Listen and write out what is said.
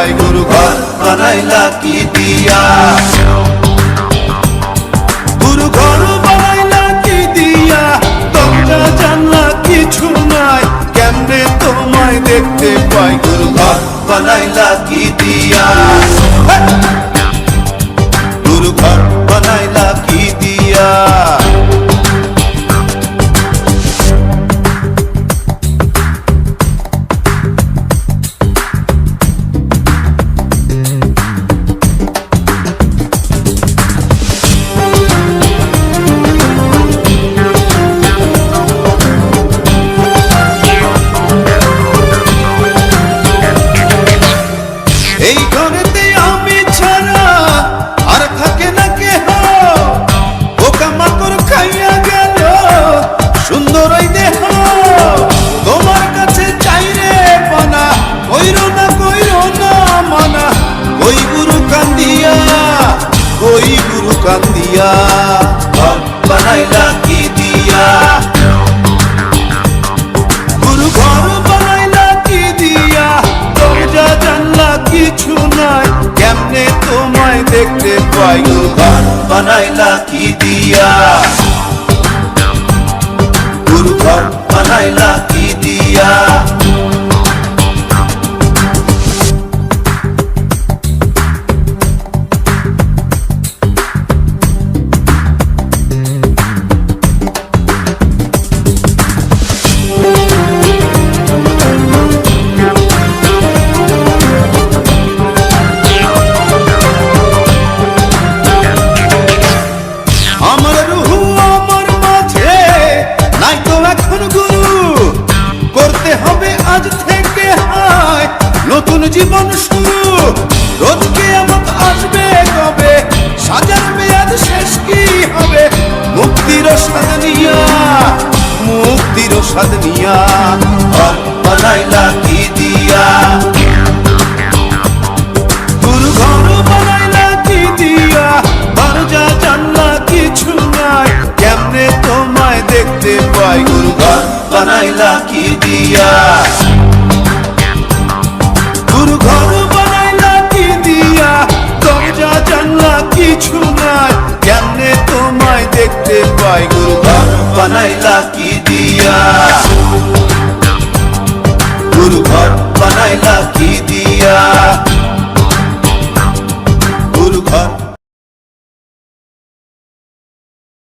বানাইলা কি দিয়া? গুরু ঘর বানাইলা কি দিয়া? দরজা, জানলা কিছু নাই। কেমনে তোমায় দেখতে পাই? গুরু ঘর বানাইলা কি দিয়া? ওই গুরু কান্দিয়া। বানাইলা কি দিয়া গুরু ঘর বানাইলা কি দিয়া? দরজা, জানলা কিছু নাই। কেমনে তোমায় দেখতে পাই? ঘর বানাইলা কি দিয়া? গুরু ঘর বানাইলা কি নতুন জীবন শুরু। রোজকে আমার আসবে কবে? সাজার মেয়াদ শেষ কি হবে? মুক্তির স্বাদ নিয়া, মুক্তির স্বাদ নিয়া, ঘর বানাইলা কি দিয়া? দিয়া? কেমনে দেখতে পাই? বানাইলা কি দিয়া? কিছু নাই কেমনে তোমায় দেখতে পাই গুরু বানাইলা কি দিয়া? গুরু বানাইলা কি